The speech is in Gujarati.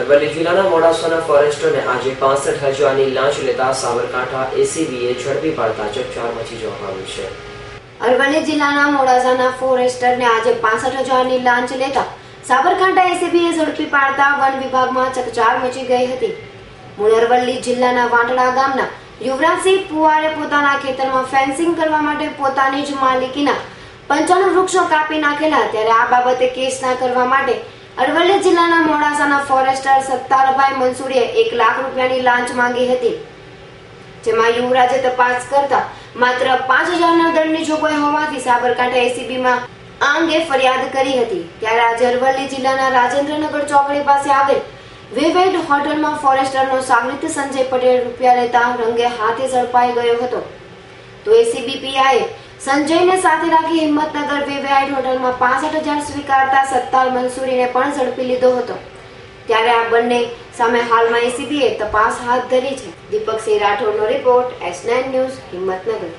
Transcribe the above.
અરવલ્લી જિલ્લાના મોડાસાના ફોરેસ્ટરને આજે પાસઠ હજારની લાંચ લેતા સાબરકાંઠા એસીબીએ ઝડપી પાડતા ચકચાર મચી જવા પામ્યું છે. અરવલ્લી જિલ્લાના મોડાસાના ફોરેસ્ટરને આજે પાસઠ હજારની લાંચ લેતા સાબરકાંઠા એસીબીએ ઝડપી પાડતા વન વિભાગમાં ચકચાર મચી ગઈ હતી. મૂળ અરવલ્લી જિલ્લાના વાંટડા ગામના યુવરાજસિંહ પુવારે પોતાના ખેતરમાં ફેન્સિંગ કરવા માટે પોતાની જ માલિકીના પંચાણું વૃક્ષો કાપી નાખેલા, ત્યારે આ બાબતે કેસ ના કરવા માટે અરવલ્લી જિલ્લાના મોડાસાના ફોરેસ્ટર સત્તારભાઈ મંસૂરીએ એક લાખ રૂપિયાની લાંચ માંગી હતી, જેમાં યુવરાજે તપાસ કરતા માત્ર પાંચ હજારના દંડની જોગવાઈ હોવાથી સાબરકાંઠા એસીબીમાં આ અંગે ફરિયાદ કરી હતી. ત્યારે આજે અરવલ્લી જિલ્લાના રાજેન્દ્રનગર ચોકડી પાસે આવેલ વિવેડ હોટલમાં ફોરેસ્ટરનો સાગરિત સંજય પટેલ રૂપિયા લેતા રંગે હાથે ઝડપાઈ ગયો હતો. તો એસીબી પીઆઈએ સંજયને સાથે રાખી હિંમતનગર વિવેડ હોટલમાં પાસઠ હજાર સ્વીકારતા સત્તાર મંસૂરીને પણ ઝડપી લીધો હતો. ત્યારે આ બંને સામે હાલમાં એસીબીએ તપાસ હાથ ધરી છે. Deepaksinh રાઠોડનો report S nine news Himmatnagar.